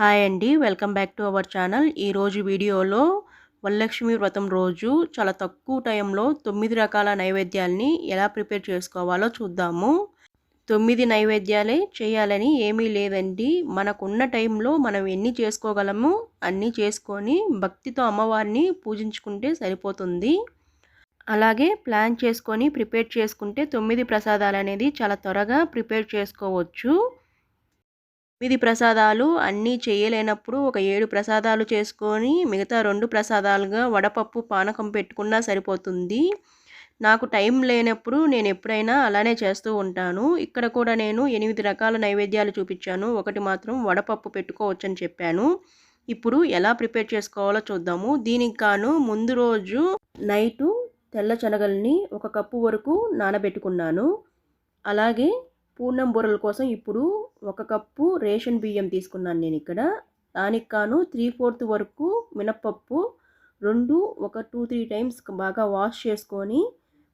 Hi అండి. Welcome back to our channel. ఈరోజు వీడియోలో వరలక్ష్మి వ్రతం రోజు చాలా తక్కువ టైంలో తొమ్మిది రకాల నైవేద్యాల్ని ఎలా ప్రిపేర్ చేసుకోవాలో చూద్దాము. తొమ్మిది నైవేద్యాలే చేయాలని ఏమీ లేదండి. మనకున్న టైంలో మనం ఎన్ని చేసుకోగలము అన్నీ చేసుకొని భక్తితో అమ్మవారిని పూజించుకుంటే సరిపోతుంది. అలాగే ప్లాన్ చేసుకొని ప్రిపేర్ చేసుకుంటే తొమ్మిది ప్రసాదాలు అనేది చాలా త్వరగా ప్రిపేర్ చేసుకోవచ్చు. తొమ్మిది ప్రసాదాలు అన్నీ చేయలేనప్పుడు ఒక ఏడు ప్రసాదాలు చేసుకొని మిగతా రెండు ప్రసాదాలుగా వడపప్పు పానకం పెట్టుకున్నా సరిపోతుంది. నాకు టైం లేనప్పుడు నేను ఎప్పుడైనా అలానే చేస్తూ ఉంటాను. ఇక్కడ కూడా నేను ఎనిమిది రకాల నైవేద్యాలు చూపించాను. ఒకటి మాత్రం వడపప్పు పెట్టుకోవచ్చని చెప్పాను. ఇప్పుడు ఎలా ప్రిపేర్ చేసుకోవాలో చూద్దాము. దీనికి గాను ముందు రోజు నైటు తెల్ల శనగల్ని ఒక కప్పు వరకు నానబెట్టుకున్నాను. అలాగే పూర్ణం బూరల కోసం ఇప్పుడు ఒక కప్పు రేషన్ బియ్యం తీసుకున్నాను నేను ఇక్కడ. దానికి కాను త్రీ ఫోర్త్ వరకు మినప్పప్పు రెండు ఒక టూ త్రీ టైమ్స్ బాగా వాష్ చేసుకొని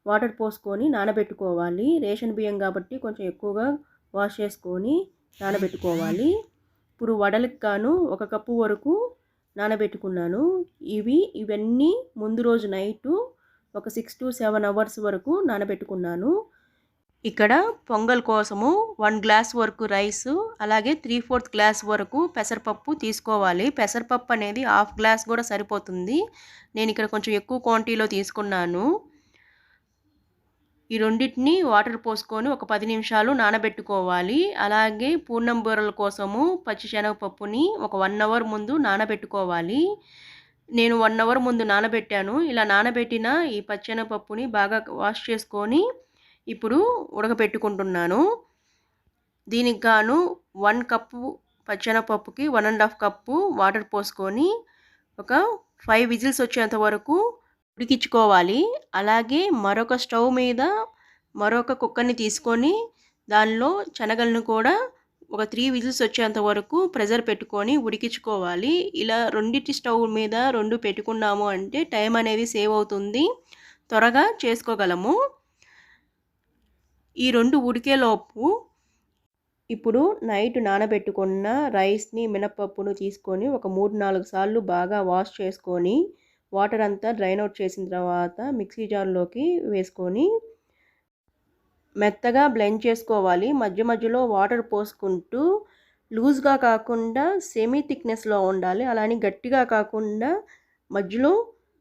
వాటర్ పోసుకొని నానబెట్టుకోవాలి. రేషన్ బియ్యం కాబట్టి కొంచెం ఎక్కువగా వాష్ చేసుకొని నానబెట్టుకోవాలి. ఇప్పుడు వడలకు కాను ఒక కప్పు వరకు నానబెట్టుకున్నాను. ఇవి ఇవన్నీ ముందు రోజు నైటు ఒక సిక్స్ టు సెవెన్ అవర్స్ వరకు నానబెట్టుకున్నాను. ఇక్కడ పొంగల్ కోసము వన్ గ్లాస్ వరకు రైస్ అలాగే త్రీ ఫోర్త్ గ్లాస్ వరకు పెసరపప్పు తీసుకోవాలి. పెసరపప్పు అనేది హాఫ్ గ్లాస్ కూడా సరిపోతుంది. నేను ఇక్కడ కొంచెం ఎక్కువ క్వాంటిటీలో తీసుకున్నాను. ఈ రెండింటిని వాటర్ పోసుకొని ఒక పది నిమిషాలు నానబెట్టుకోవాలి. అలాగే పూర్ణం బూరల కోసము పచ్చిశనగపప్పుని ఒక వన్ అవర్ ముందు నానబెట్టుకోవాలి. నేను వన్ అవర్ ముందు నానబెట్టాను. ఇలా నానబెట్టిన ఈ పచ్చిశనగపప్పుని బాగా వాష్ చేసుకొని ఇప్పుడు ఉడకపెట్టుకుంటున్నాను దీనికి గాను one cup పచ్చెనపప్పుకి one and half cup water పోసుకొని ఒక ఫైవ్ విజిల్స్ వచ్చేంత వరకు ఉడికించుకోవాలి. అలాగే మరొక స్టవ్ మీద మరొక కుక్కర్ని తీసుకొని దానిలో శనగలను కూడా ఒక త్రీ విజిల్స్ వచ్చేంత వరకు ప్రెజర్ పెట్టుకొని ఉడికించుకోవాలి. ఇలా రెండింటి స్టవ్ మీద రెండు పెట్టుకున్నాము అంటే టైం అనేది సేవ్ అవుతుంది. త్వరగా చేసుకోగలము. ఈ రెండు ఉడికేలోపు ఇప్పుడు నైట్ నానబెట్టుకున్న రైస్ని మినపప్పును తీసుకొని ఒక మూడు నాలుగు సార్లు బాగా వాష్ చేసుకొని వాటర్ అంతా డ్రైన్ అవుట్ చేసిన తర్వాత మిక్సీ జార్లోకి వేసుకొని మెత్తగా బ్లెండ్ చేసుకోవాలి. మధ్య మధ్యలో వాటర్ పోసుకుంటూ లూజ్గా కాకుండా సెమీ థిక్నెస్లో ఉండాలి. అలానే గట్టిగా కాకుండా మధ్యలో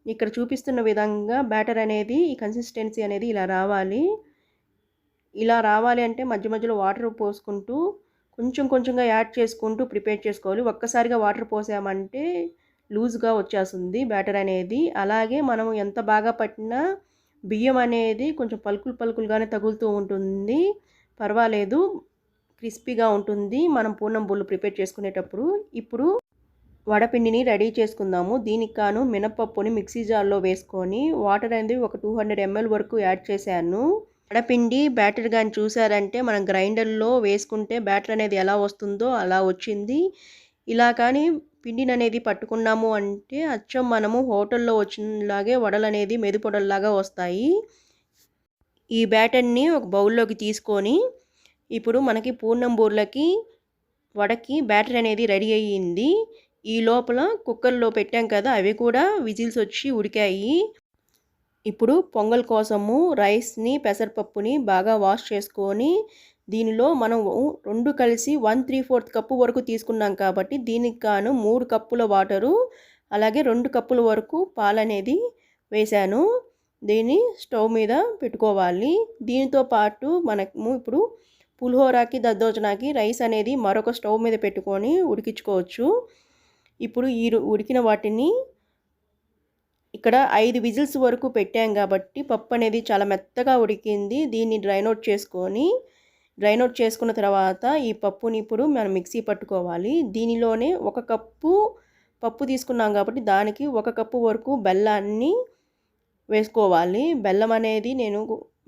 ఇక్కడ చూపిస్తున్న విధంగా బ్యాటర్ అనేది ఈ కన్సిస్టెన్సీ అనేది ఇలా రావాలి. ఇలా రావాలి అంటే మధ్య మధ్యలో వాటర్ పోసుకుంటూ కొంచెం కొంచెంగా యాడ్ చేసుకుంటూ ప్రిపేర్ చేసుకోవాలి. ఒక్కసారిగా వాటర్ పోసామంటే లూజ్గా వచ్చేస్తుంది బ్యాటర్ అనేది. అలాగే మనం ఎంత బాగా పట్టినా బియ్యం అనేది కొంచెం పలుకులు పలుకులుగానే తగులుతూ ఉంటుంది. పర్వాలేదు క్రిస్పీగా ఉంటుంది. మనం పూర్ణం బొల్లు ప్రిపేర్ చేసుకునేటప్పుడు ఇప్పుడు వడపిండిని రెడీ చేసుకుందాము. దీనికి కాను మినపప్పుని మిక్సీ జార్లో వేసుకొని వాటర్ అనేది ఒక టూ హండ్రెడ్ ఎంఎల్ వరకు యాడ్ చేశాను. వడపిండి బ్యాటర్ కానీ చూసారంటే మనం గ్రైండర్లో వేసుకుంటే బ్యాటర్ అనేది ఎలా వస్తుందో అలా వచ్చింది. ఇలా కానీ పిండిని అనేది పట్టుకున్నాము అంటే అచ్చం మనము హోటల్లో వచ్చినలాగే వడలు అనేది మెదుపొడల్లాగా వస్తాయి. ఈ బ్యాటర్ని ఒక బౌల్లోకి తీసుకొని ఇప్పుడు మనకి పూర్ణం బూర్లకి వడకి బ్యాటర్ అనేది రెడీ అయ్యింది. ఈ లోపల కుక్కర్లో పెట్టాం కదా అవి కూడా విజిల్స్ వచ్చి ఉడికాయి. ఇప్పుడు పొంగల్ కోసము రైస్ని పెసరపప్పుని బాగా వాష్ చేసుకొని దీనిలో మనం రెండు కలిసి వన్ త్రీ ఫోర్త్ కప్పు వరకు తీసుకున్నాం కాబట్టి దీనికి గాను మూడు కప్పుల వాటరు అలాగే రెండు కప్పుల వరకు పాలు అనేది వేశాను. దీన్ని స్టవ్ మీద పెట్టుకోవాలి. దీనితో పాటు మనము ఇప్పుడు పులిహోరాకి దద్దోజనాకి రైస్ అనేది మరొక స్టవ్ మీద పెట్టుకొని ఉడికించుకోవచ్చు. ఇప్పుడు ఈ ఉడికిన వాటిని ఇక్కడ ఐదు విజిల్స్ వరకు పెట్టాం కాబట్టి పప్పు అనేది చాలా మెత్తగా ఉడికింది. దీన్ని డ్రైన్ అవుట్ చేసుకొని డ్రైన్ అవుట్ చేసుకున్న తర్వాత ఈ పప్పుని ఇప్పుడు మనం మిక్సీ పట్టుకోవాలి. దీనిలోనే ఒక కప్పు పప్పు తీసుకున్నాం కాబట్టి దానికి ఒక కప్పు వరకు బెల్లాన్ని వేసుకోవాలి. బెల్లం అనేది నేను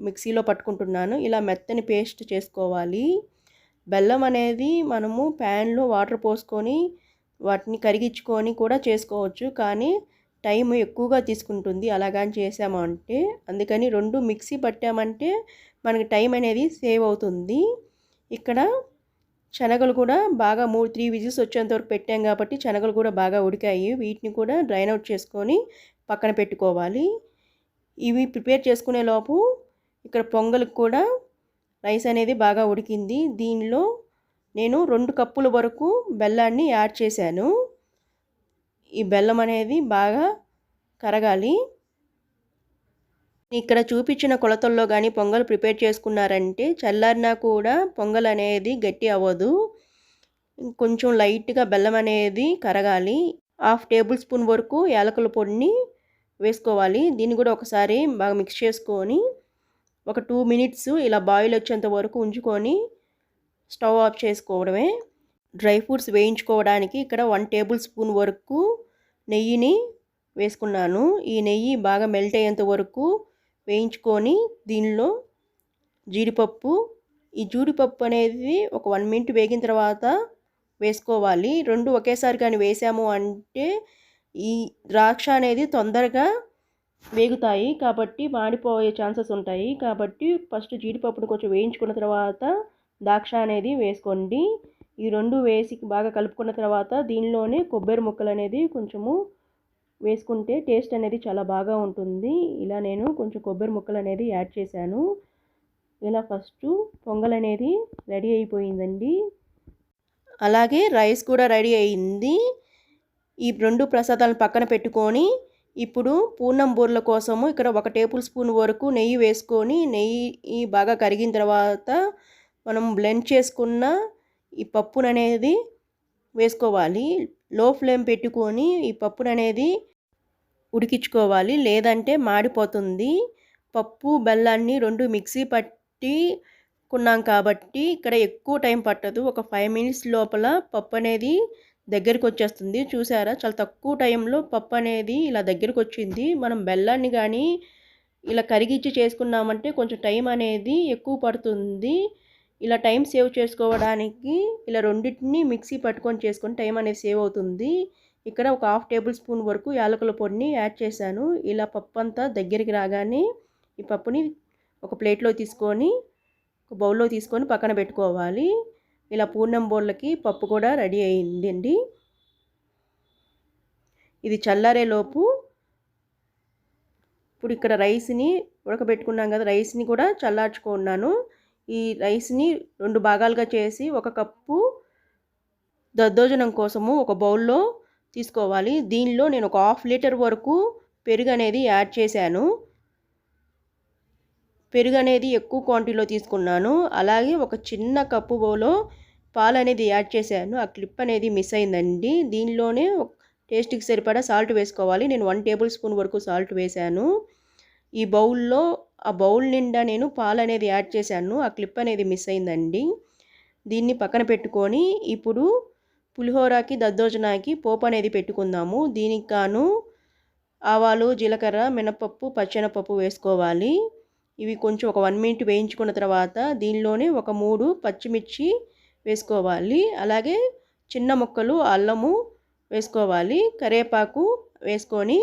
మిక్సీలో పట్టుకుంటున్నాను. ఇలా మెత్తని పేస్ట్ చేసుకోవాలి. బెల్లం అనేది మనము ప్యాన్లో వాటర్ పోసుకొని వాటిని కరిగించుకొని కూడా చేసుకోవచ్చు. కానీ టైం ఎక్కువగా తీసుకుంటుంది. అలాగని చేసామంటే అందుకని రెండు మిక్సీ పట్టామంటే మనకి టైం అనేది సేవ్ అవుతుంది. ఇక్కడ శనగలు కూడా బాగా మూడు త్రీ విజిల్స్ వచ్చేంత వరకు పెట్టాం కాబట్టి శనగలు కూడా బాగా ఉడికాయి. వీటిని కూడా డ్రైన్ అవుట్ చేసుకొని పక్కన పెట్టుకోవాలి. ఇవి ప్రిపేర్ చేసుకునే లోపు ఇక్కడ పొంగల్కి కూడా రైస్ అనేది బాగా ఉడికింది. దీనిలో నేను రెండు కప్పుల వరకు బెల్లాన్ని యాడ్ చేశాను. ఈ బెల్లం అనేది బాగా కరగాలి. ఇక్కడ చూపించిన కొలతల్లో కానీ పొంగల్ ప్రిపేర్ చేసుకున్నారంటే చల్లారినా కూడా పొంగల్ అనేది గట్టి అవ్వదు. కొంచెం లైట్గా బెల్లం అనేది కరగాలి. హాఫ్ టేబుల్ స్పూన్ వరకు యాలకుల పొడిని వేసుకోవాలి. దీన్ని కూడా ఒకసారి బాగా మిక్స్ చేసుకొని ఒక టూ మినిట్స్ ఇలా బాయిల్ వచ్చేంత వరకు ఉంచుకొని స్టవ్ ఆఫ్ చేసుకోవడమే. డ్రై ఫ్రూట్స్ వేయించుకోవడానికి ఇక్కడ వన్ టేబుల్ స్పూన్ వరకు నెయ్యిని వేసుకున్నాను. ఈ నెయ్యి బాగా మెల్ట్ అయ్యేంత వరకు వేయించుకొని దీనిలో జీడిపప్పు ఈ జీడిపప్పు అనేది ఒక వన్ మినిట్ వేగిన తర్వాత వేసుకోవాలి. రెండు ఒకేసారి కానీ వేసాము అంటే ఈ ద్రాక్ష అనేది తొందరగా వేగుతాయి కాబట్టి మాడిపోయే ఛాన్సెస్ ఉంటాయి. కాబట్టి ఫస్ట్ జీడిపప్పును కొంచెం వేయించుకున్న తర్వాత ద్రాక్ష అనేది వేసుకోండి. ఈ రెండు వేసి బాగా కలుపుకున్న తర్వాత దీనిలోనే కొబ్బరి ముక్కలు అనేది కొంచెము వేసుకుంటే టేస్ట్ అనేది చాలా బాగా ఉంటుంది. ఇలా నేను కొంచెం కొబ్బరి ముక్కలు అనేది యాడ్ చేశాను. ఇలా ఫస్ట్ పొంగల్ అనేది రెడీ అయిపోయిందండి. అలాగే రైస్ కూడా రెడీ అయింది. ఈ రెండు ప్రసాదాలను పక్కన పెట్టుకొని ఇప్పుడు పూర్ణం బూరెల కోసము ఇక్కడ ఒక టేబుల్ స్పూన్ వరకు నెయ్యి వేసుకొని నెయ్యి బాగా కరిగిన తర్వాత మనం బ్లెండ్ చేసుకున్న ఈ పప్పును అనేది వేసుకోవాలి. లో ఫ్లేమ్ పెట్టుకొని ఈ పప్పును అనేది ఉడికించుకోవాలి. లేదంటే మాడిపోతుంది. పప్పు బెల్లాన్ని రెండు మిక్సీ పట్టి కున్నాం కాబట్టి ఇక్కడ ఎక్కువ టైం పట్టదు. ఒక ఫైవ్ మినిట్స్ లోపల పప్పు అనేది దగ్గరికి వచ్చేస్తుంది చూసారా? చాలా తక్కువ టైంలో పప్పు అనేది ఇలా దగ్గరికి వచ్చింది మనం బెల్లాన్ని కానీ ఇలా కరిగిచ్చి చేసుకున్నామంటే కొంచెం టైం అనేది ఎక్కువ పడుతుంది. ఇలా టైం సేవ్ చేసుకోవడానికి ఇలా రెండింటిని మిక్సీ పట్టుకొని చేసుకొని టైం అనేది సేవ్ అవుతుంది. ఇక్కడ ఒక హాఫ్ టేబుల్ స్పూన్ వరకు యాలకుల పొడిని యాడ్ చేశాను. ఇలా పప్పు అంతా దగ్గరికి రాగానే ఈ పప్పుని ఒక ప్లేట్లో తీసుకొని ఒక బౌల్లో తీసుకొని పక్కన పెట్టుకోవాలి. ఇలా పూర్ణం బోళ్ళకి పప్పు కూడా రెడీ అయిందండి. ఇది చల్లారేలోపు ఇప్పుడు ఇక్కడ రైస్ని ఉడకబెట్టుకున్నాం కదా రైస్ని కూడా చల్లార్చుకున్నాను. ఈ రైస్ని రెండు భాగాలుగా చేసి ఒక కప్పు దద్దోజనం కోసము ఒక బౌల్లో తీసుకోవాలి. దీనిలో నేను ఒక హాఫ్ లీటర్ వరకు పెరుగు అనేది యాడ్ చేశాను. పెరుగు అనేది ఎక్కువ క్వాంటిటీలో తీసుకున్నాను. అలాగే ఒక చిన్న కప్పులో పాలు అనేది యాడ్ చేశాను. ఆ క్లిప్ అనేది మిస్ అయిందండి. దీనిలోనే టేస్ట్కి సరిపడా సాల్ట్ వేసుకోవాలి. నేను వన్ టేబుల్ స్పూన్ వరకు సాల్ట్ వేశాను. ఈ బౌల్లో ఆ బౌల్ నిండా నేను పాలు అనేది యాడ్ చేశాను. ఆ క్లిప్ అనేది మిస్ అయిందండి. దీన్ని పక్కన పెట్టుకొని ఇప్పుడు పులిహోరకి దద్దోజనాకి పోపు అనేది పెట్టుకుందాము. దీనికి గాను ఆవాలు జీలకర్ర మినపప్పు పచ్చెనపప్పు వేసుకోవాలి. ఇవి కొంచెం ఒక వన్ మినిట్ వేయించుకున్న తర్వాత దీనిలోనే ఒక మూడు పచ్చిమిర్చి వేసుకోవాలి. అలాగే చిన్న ముక్కలు అల్లము వేసుకోవాలి. కరేపాకు వేసుకొని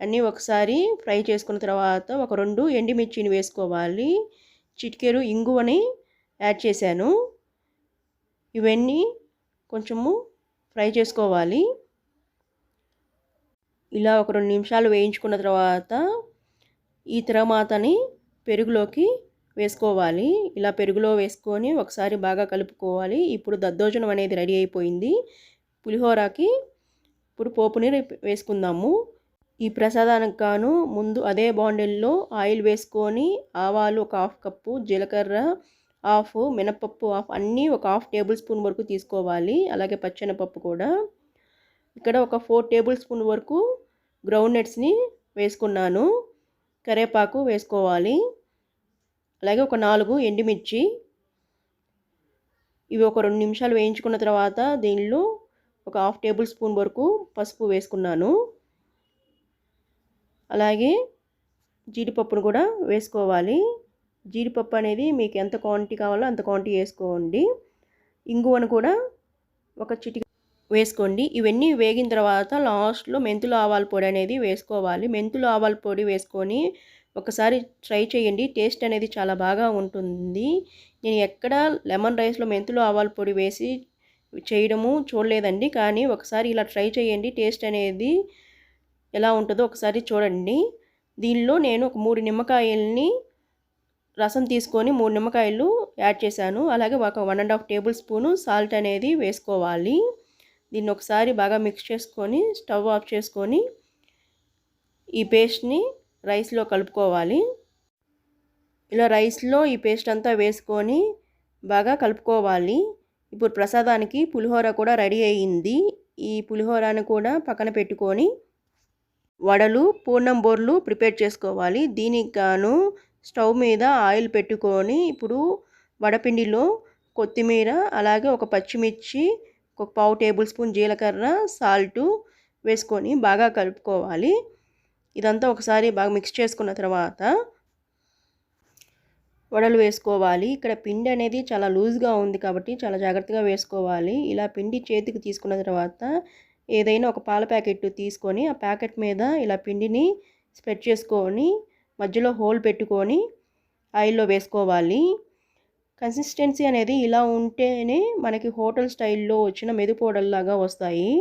అన్నీ ఒకసారి ఫ్రై చేసుకున్న తర్వాత ఒక రెండు ఎండిమిర్చిని వేసుకోవాలి. చిటికెరు ఇంగువని యాడ్ చేశాను. ఇవన్నీ కొంచెము ఫ్రై చేసుకోవాలి. ఇలా ఒక రెండు నిమిషాలు వేయించుకున్న తర్వాత ఈ తిరమాతని పెరుగులోకి వేసుకోవాలి. ఇలా పెరుగులో వేసుకొని ఒకసారి బాగా కలుపుకోవాలి. ఇప్పుడు దద్దోజనం అనేది రెడీ అయిపోయింది. పులిహోరకి ఇప్పుడు పోపుని వేసుకుందాము. ఈ ప్రసాదానికి గాను ముందు అదే బాండిల్లో ఆయిల్ వేసుకొని ఆవాలు ఒక హాఫ్ కప్పు జీలకర్ర హాఫ్ మినపప్పు హాఫ్ అన్నీ ఒక హాఫ్ టేబుల్ స్పూన్ వరకు తీసుకోవాలి. అలాగే పచ్చెనపప్పు కూడా. ఇక్కడ ఒక ఫోర్ టేబుల్ స్పూన్ వరకు గ్రౌండ్ నట్స్ని వేసుకున్నాను. కరేపాకు వేసుకోవాలి. అలాగే ఒక నాలుగు ఎండుమిర్చి. ఇవి ఒక రెండు నిమిషాలు వేయించుకున్న తర్వాత దీనిలో ఒక హాఫ్ టేబుల్ స్పూన్ వరకు పసుపు వేసుకున్నాను. అలాగే జీడిపప్పును కూడా వేసుకోవాలి. జీడిపప్పు అనేది మీకు ఎంత క్వాంటిటీ కావాలో అంత క్వాంటిటీ వేసుకోండి. ఇంగువను కూడా ఒక చిటిక వేసుకోండి. ఇవన్నీ వేగిన తర్వాత లాస్ట్లో మెంతులు ఆవాల పొడి అనేది వేసుకోవాలి. మెంతులు ఆవాల పొడి వేసుకొని ఒకసారి ట్రై చేయండి. టేస్ట్ అనేది చాలా బాగా ఉంటుంది. నేను ఎక్కడ లెమన్ రైస్లో మెంతులు ఆవాల పొడి వేసి చేయడము చూడలేదండి. కానీ ఒకసారి ఇలా ట్రై చేయండి. టేస్ట్ అనేది ఎలా ఉంటుందో ఒకసారి చూడండి. దీనిలో నేను ఒక మూడు నిమ్మకాయల్ని రసం తీసుకొని మూడు నిమ్మకాయలు యాడ్ చేశాను. అలాగే ఒక one and half tablespoon salt అనేది వేసుకోవాలి. దీన్ని ఒకసారి బాగా మిక్స్ చేసుకొని స్టవ్ ఆఫ్ చేసుకొని ఈ పేస్ట్ని రైస్లో కలుపుకోవాలి. ఇలా రైస్లో ఈ పేస్ట్ అంతా వేసుకొని బాగా కలుపుకోవాలి. ఇప్పుడు ప్రసాదానికి పులిహోర కూడా రెడీ అయ్యింది ఈ పులిహోరను కూడా పక్కన పెట్టుకొని వడలు పూర్ణం బోర్లు ప్రిపేర్ చేసుకోవాలి. దీనికి గాను స్టవ్ మీద ఆయిల్ పెట్టుకొని ఇప్పుడు వడపిండిలో కొత్తిమీర అలాగే ఒక పచ్చిమిర్చి ఒక పావు టేబుల్ స్పూన్ జీలకర్ర సాల్టు వేసుకొని బాగా కలుపుకోవాలి. ఇదంతా ఒకసారి బాగా మిక్స్ చేసుకున్న తర్వాత వడలు వేసుకోవాలి. ఇక్కడ పిండి అనేది చాలా లూజ్గా ఉంది కాబట్టి చాలా జాగ్రత్తగా వేసుకోవాలి. ఇలా పిండి చేతికి తీసుకున్న తర్వాత ఏదైనా ఒక పాల ప్యాకెట్ తీసుకొని ఆ ప్యాకెట్ మీద ఇలా పిండిని స్ప్రెడ్ చేసుకొని మధ్యలో హోల్ పెట్టుకొని ఆయిల్లో వేసుకోవాలి. కన్సిస్టెన్సీ అనేది ఇలా ఉంటేనే మనకి హోటల్ స్టైల్లో వచ్చిన మెదుపోడల్లాగా వస్తాయి.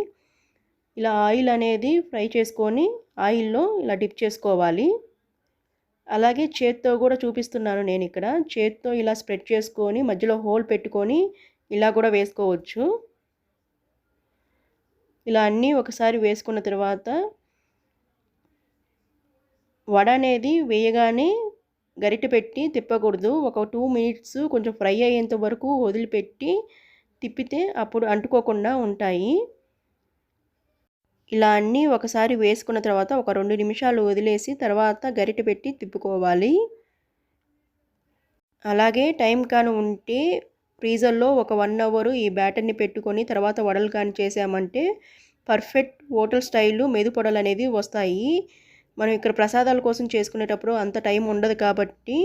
ఇలా ఆయిల్ అనేది ఫ్రై చేసుకొని ఆయిల్లో ఇలా డిప్ చేసుకోవాలి. అలాగే చేత్తో కూడా చూపిస్తున్నాను నేను ఇక్కడ. చేత్తో ఇలా స్ప్రెడ్ చేసుకొని మధ్యలో హోల్ పెట్టుకొని ఇలా కూడా వేసుకోవచ్చు. ఇలా అన్నీ ఒకసారి వేసుకున్న తర్వాత వడ అనేది వేయగానే గరిటె పెట్టి తిప్పకూడదు. ఒక టూ మినిట్స్ కొంచెం ఫ్రై అయ్యేంత వరకు వదిలిపెట్టి తిప్పితే అప్పుడు అంటుకోకుండా ఉంటాయి. ఇలా అన్నీ ఒకసారి వేసుకున్న తర్వాత ఒక రెండు నిమిషాలు వదిలేసి తర్వాత గరిటె పెట్టి తిప్పుకోవాలి. అలాగే టైం కాను ఉంటే ఫ్రీజర్లో ఒక వన్ అవర్ ఈ బ్యాటర్ని పెట్టుకొని తర్వాత వడలు కానీ చేసామంటే పర్ఫెక్ట్ హోటల్ స్టైల్ మెదుపొడలు అనేది వస్తాయి. మనం ఇక్కడ ప్రసాదాల కోసం చేసుకునేటప్పుడు అంత టైం ఉండదు కాబట్టి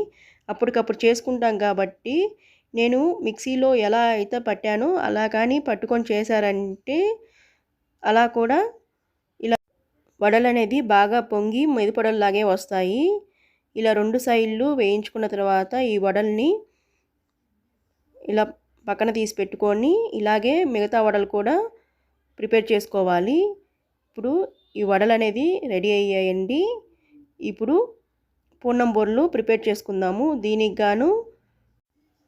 అప్పటికప్పుడు చేసుకుంటాం కాబట్టి నేను మిక్సీలో ఎలా అయితే పట్టానో అలా కానీ పట్టుకొని చేశారంటే అలా కూడా ఇలా వడలు అనేది బాగా పొంగి మెదిపొడల్లాగే వస్తాయి. ఇలా రెండు సైడ్లు వేయించుకున్న తర్వాత ఈ వడల్ని ఇలా పక్కన తీసి పెట్టుకొని ఇలాగే మిగతా వడలు కూడా ప్రిపేర్ చేసుకోవాలి. ఇప్పుడు ఈ వడలు అనేది రెడీ అయ్యాయండి. ఇప్పుడు పూర్ణం బొర్లు ప్రిపేర్ చేసుకుందాము. దీనికి గాను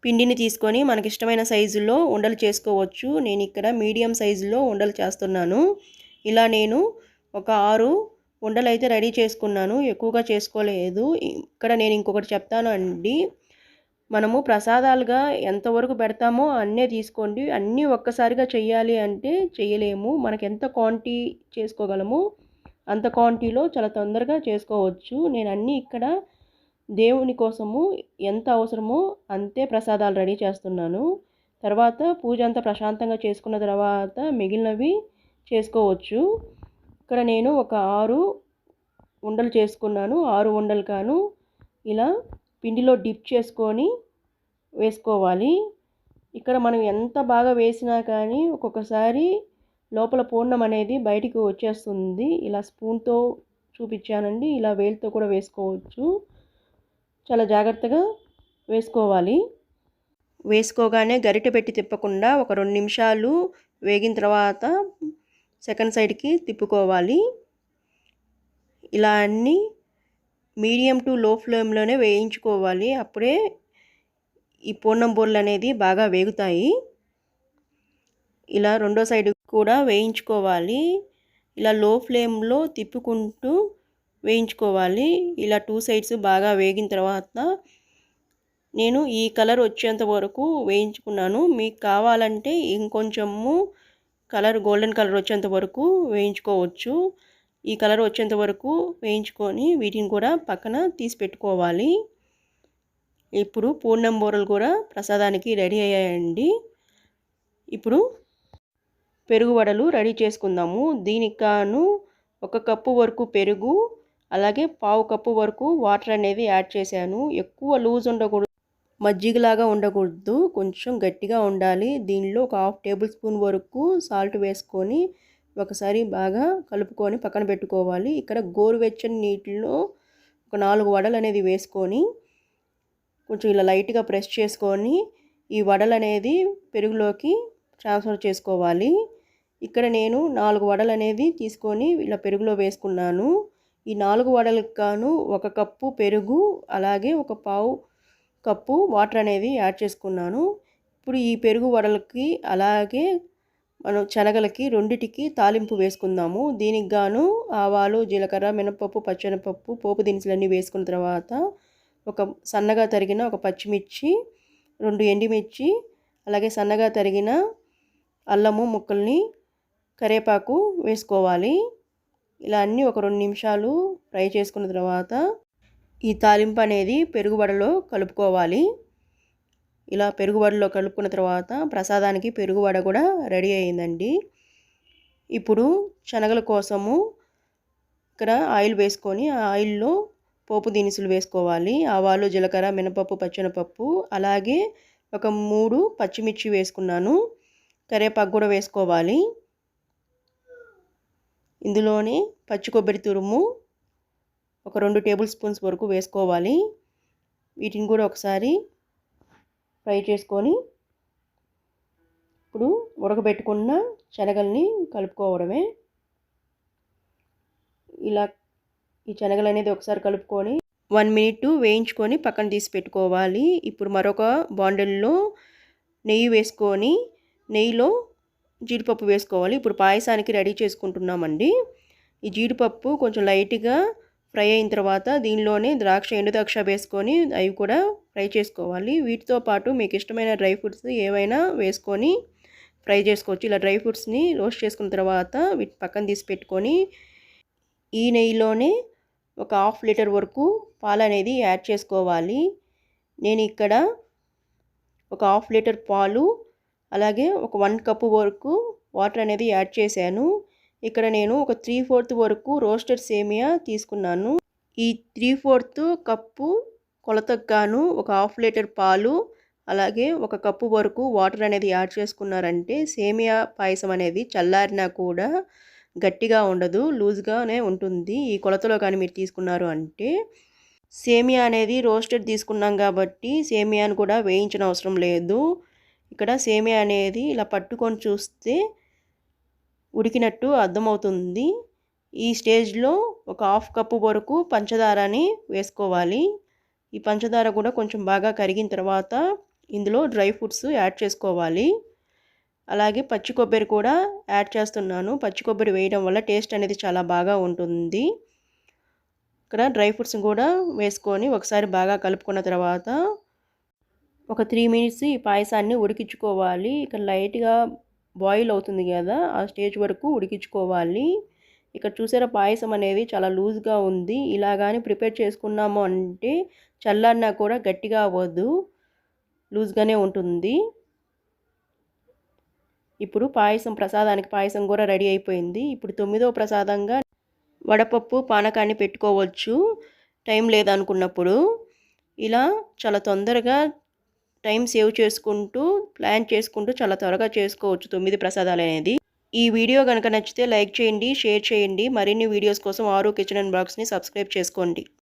పిండిని తీసుకొని మనకి ఇష్టమైన సైజులో ఉండలు చేసుకోవచ్చు. నేను ఇక్కడ మీడియం సైజులో ఉండలు చేస్తున్నాను. ఇలా నేను ఒక ఆరు ఉండలు అయితే రెడీ చేసుకున్నాను. ఎక్కువగా చేసుకోలేదు. ఇక్కడ నేను ఇంకొకటి చెప్తాను అండి. మనము ప్రసాదాలుగా ఎంతవరకు పెడతామో అన్నీ తీసుకోండి. అన్నీ ఒక్కసారిగా చెయ్యాలి అంటే చేయలేము మనకి ఎంత క్వాంటిటీ చేసుకోగలము అంత క్వాంటిటీలో చాలా తొందరగా చేసుకోవచ్చు. నేను అన్నీ ఇక్కడ దేవుని కోసము ఎంత అవసరమో అంతే ప్రసాదాలు రెడీ చేస్తున్నాను. తర్వాత పూజ అంతా ప్రశాంతంగా చేసుకున్న తర్వాత మిగిలినవి చేసుకోవచ్చు. ఇక్కడ నేను ఒక ఆరు ఉండలు చేసుకున్నాను. ఆరు ఉండలు కాను. ఇలా పిండిలో డిప్ చేసుకొని వేసుకోవాలి. ఇక్కడ మనం ఎంత బాగా వేసినా కానీ ఒక్కొక్కసారి లోపల పూర్ణం అనేది బయటికి వచ్చేస్తుంది. ఇలా స్పూన్తో చూపించానండి. ఇలా వేలుతో కూడా వేసుకోవచ్చు. చాలా జాగ్రత్తగా వేసుకోవాలి. వేసుకోగానే గరిటె పెట్టి తిప్పకుండా ఒక రెండు నిమిషాలు వేగిన తర్వాత సెకండ్ సైడ్కి తిప్పుకోవాలి. ఇలా అన్నీ మీడియం టు లో ఫ్లేమ్లోనే వేయించుకోవాలి. అప్పుడే ఈ పూర్ణం బోర్లు అనేది బాగా వేగుతాయి. ఇలా రెండో సైడ్ కూడా వేయించుకోవాలి. ఇలా లో ఫ్లేమ్లో తిప్పుకుంటూ వేయించుకోవాలి. ఇలా టూ సైడ్స్ బాగా వేగిన తర్వాత నేను ఈ కలర్ వచ్చేంత వరకు వేయించుకున్నాను. మీకు కావాలంటే ఇంకొంచెము కలర్ గోల్డెన్ కలర్ వచ్చేంత వరకు వేయించుకోవచ్చు. ఈ కలర్ వచ్చేంత వరకు వేయించుకొని వీటిని కూడా పక్కన తీసి పెట్టుకోవాలి. ఇప్పుడు పూర్ణం బూరలు కూడా ప్రసాదానికి రెడీ అయ్యాయండి. ఇప్పుడు పెరుగు వడలు రెడీ చేసుకుందాము. దీనికాను ఒక కప్పు వరకు పెరుగు అలాగే పావు కప్పు వరకు వాటర్ అనేది యాడ్ చేశాను. ఎక్కువ లూజ్ ఉండకూడదు మజ్జిగలాగా ఉండకూడదు. కొంచెం గట్టిగా ఉండాలి. దీనిలో ఒక హాఫ్ టేబుల్ స్పూన్ వరకు సాల్ట్ వేసుకొని ఒకసారి బాగా కలుపుకొని పక్కన పెట్టుకోవాలి. ఇక్కడ గోరువెచ్చని నీటిలో ఒక నాలుగు వడలు అనేది వేసుకొని కొంచెం ఇలా లైట్గా ప్రెస్ చేసుకొని ఈ వడలు అనేది పెరుగులోకి ట్రాన్స్ఫర్ చేసుకోవాలి. ఇక్కడ నేను నాలుగు వడలు అనేది తీసుకొని ఇలా పెరుగులో వేసుకున్నాను. ఈ నాలుగు వడలకు గాను ఒక కప్పు పెరుగు అలాగే ఒక పావు కప్పు వాటర్ అనేది యాడ్ చేసుకున్నాను. ఇప్పుడు ఈ పెరుగు వడలకి అలాగే మనం శనగలకి రెండిటికి తాలింపు వేసుకుందాము. దీనికి గాను ఆవాలు జీలకర్ర మినపప్పు పచ్చెనపప్పు పోపు దినుసులన్నీ వేసుకున్న తర్వాత ఒక సన్నగా తరిగిన ఒక పచ్చిమిర్చి రెండు ఎండిమిర్చి అలాగే సన్నగా తరిగిన అల్లము ముక్కల్ని కరేపాకు వేసుకోవాలి. ఇలా అన్నీ ఒక రెండు నిమిషాలు ఫ్రై చేసుకున్న తర్వాత ఈ తాలింపు అనేది పెరుగుబడలో కలుపుకోవాలి. ఇలా పెరుగుబడిలో కలుపుకున్న తర్వాత ప్రసాదానికి పెరుగుబడ కూడా రెడీ అయిందండి. ఇప్పుడు శనగల కోసము ఇక్కడ ఆయిల్ వేసుకొని ఆ ఆయిల్లో పోపు దినుసులు వేసుకోవాలి. ఆవాలు జీలకర్ర మినపప్పు పచ్చెనపప్పు అలాగే ఒక మూడు పచ్చిమిర్చి వేసుకున్నాను. కరివేపాకు కూడా వేసుకోవాలి. ఇందులోనే పచ్చి కొబ్బరి తురుము ఒక రెండు టేబుల్ స్పూన్స్ వరకు వేసుకోవాలి. వీటిని కూడా ఒకసారి ఫ్రై చేసుకొని ఇప్పుడు ఉడకబెట్టుకున్న శనగల్ని కలుపుకోవడమే. ఇలా ఈ శనగలు అనేది ఒకసారి కలుపుకొని వన్ మినిట్ వేయించుకొని పక్కన తీసి పెట్టుకోవాలి. ఇప్పుడు మరొక బాండిల్లో నెయ్యి వేసుకొని నెయ్యిలో జీడిపప్పు వేసుకోవాలి. ఇప్పుడు పాయసానికి రెడీ చేసుకుంటున్నామండి. ఈ జీడిపప్పు కొంచెం లైట్గా ఫ్రై అయిన తర్వాత దీనిలోనే ద్రాక్ష ఎండు ద్రాక్ష వేసుకొని అవి కూడా ఫ్రై చేసుకోవాలి. వీటితో పాటు మీకు ఇష్టమైన డ్రై ఫ్రూట్స్ ఏవైనా వేసుకొని ఫ్రై చేసుకోవచ్చు. ఇలా డ్రై ఫ్రూట్స్ని రోస్ట్ చేసుకున్న తర్వాత వీటి పక్కన తీసి పెట్టుకొని ఈ నెయ్యిలోనే ఒక హాఫ్ లీటర్ వరకు పాలు అనేది యాడ్ చేసుకోవాలి. నేను ఇక్కడ ఒక హాఫ్ లీటర్ పాలు అలాగే ఒక వన్ కప్పు వరకు వాటర్ అనేది యాడ్ చేశాను. ఇక్కడ నేను ఒక త్రీ ఫోర్త్ వరకు రోస్టెడ్ సేమియా తీసుకున్నాను. ఈ త్రీ ఫోర్త్ కప్పు కొలతకు గాను ఒక హాఫ్ లీటర్ పాలు అలాగే ఒక కప్పు వరకు వాటర్ అనేది యాడ్ చేసుకున్నారంటే సేమియా పాయసం అనేది చల్లారినా కూడా గట్టిగా ఉండదు లూజ్గానే ఉంటుంది. ఈ కొలతలో కానీ మీరు తీసుకున్నారు అంటే సేమియా అనేది రోస్టెడ్ తీసుకున్నాం కాబట్టి సేమియాను కూడా వేయించిన అవసరం లేదు. ఇక్కడ సేమియా అనేది ఇలా పట్టుకొని చూస్తే ఉడికినట్టు అర్థమవుతుంది. ఈ స్టేజ్లో ఒక హాఫ్ కప్పు వరకు పంచదారని వేసుకోవాలి. ఈ పంచదార కూడా కొంచెం బాగా కరిగిన తర్వాత ఇందులో డ్రై ఫ్రూట్స్ యాడ్ చేసుకోవాలి. అలాగే పచ్చి కొబ్బరి కూడా యాడ్ చేస్తున్నాను. పచ్చి కొబ్బరి వేయడం వల్ల టేస్ట్ అనేది చాలా బాగా ఉంటుంది. ఇక్కడ డ్రై ఫ్రూట్స్ కూడా వేసుకొని ఒకసారి బాగా కలుపుకున్న తర్వాత ఒక త్రీ మినిట్స్ ఈ పాయసాన్ని ఉడికించుకోవాలి. ఇక్కడ లైట్గా బాయిల్ అవుతుంది కదా ఆ స్టేజ్ వరకు ఉడికించుకోవాలి. ఇక్కడ చూసారా పాయసం అనేది చాలా లూజ్గా ఉంది. ఇలా కానీ ప్రిపేర్ చేసుకున్నాము అంటే చల్లన్నా కూడా గట్టిగా అవ్వద్దు లూజ్గానే ఉంటుంది. ఇప్పుడు పాయసం ప్రసాదానికి పాయసం కూడా రెడీ అయిపోయింది. ఇప్పుడు తొమ్మిదవ ప్రసాదంగా వడపప్పు పానకాన్ని పెట్టుకోవచ్చు. టైం లేదనుకున్నప్పుడు. ఇలా చాలా తొందరగా టైం సేవ్ చేసుకుంటూ ప్లాన్ చేసుకుంటూ చాలా త్వరగా చేసుకోవచ్చు తొమ్మిది ప్రసాదాలు అనేది. ఈ వీడియో కనుక నచ్చితే లైక్ చేయండి షేర్ చేయండి. మరిన్ని వీడియోస్ కోసం ఆరు కిచెన్ అండ్ బాక్స్ని సబ్స్క్రైబ్ చేసుకోండి.